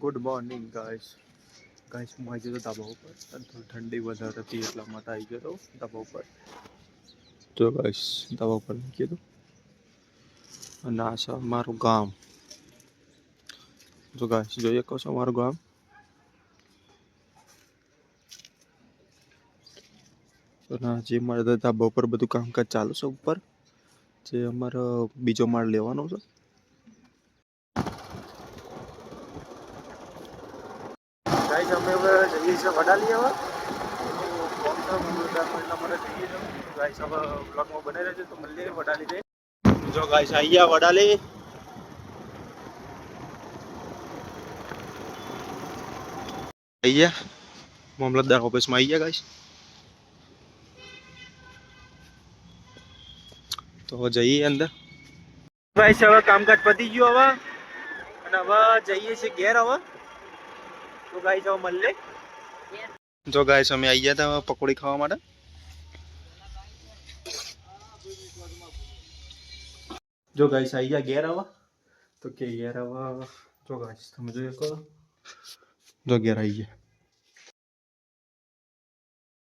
Good morning guys guys હું આવી ગયો તો ધાબા ઉપર. થોડી ઠંડી વધારે હતી એટલા માટે આવી ગયો તો ધાબા ઉપર. જો ગાઈસ ધાબા ઉપર મૂકી દો અને આ છે મારું ગામ. જો ગાઈસ જોઈએ કહો છો મારું ગામ? આ જે મારા ધાબા ઉપર બધું કામકાજ ચાલુ છે ઉપર. જે અમારો બીજો માળ લેવાનો છે. ગાઈસ, અમે જઈએ છીએ વડાલી હવે. ગાઈસ, હવે બ્લોગમાં બને રહેજો તો મળીએ વડાલી જઈ. જો ગાઈસ ગયા વડાલી. ગયા. મામલતદાર ઓફિસમાં આવી ગયા ગાઈસ. તો જઈએ અંદર. ગાઈસ, હવે કામકાજ પતી ગયું હવે. અને હવે જઈએ છીએ ઘેર હવે. તો ગાઈસ હવે મળલે જો ગાઈસ અમે આવી ગયા હતા પકોડી ખાવા માટે. જો ગાઈસ આવી ગયા ઘેર આવા તો કે ઘેર આવા જો ગાઈસ તમે જોઈ શકો. જો ઘેર આવી ગયા.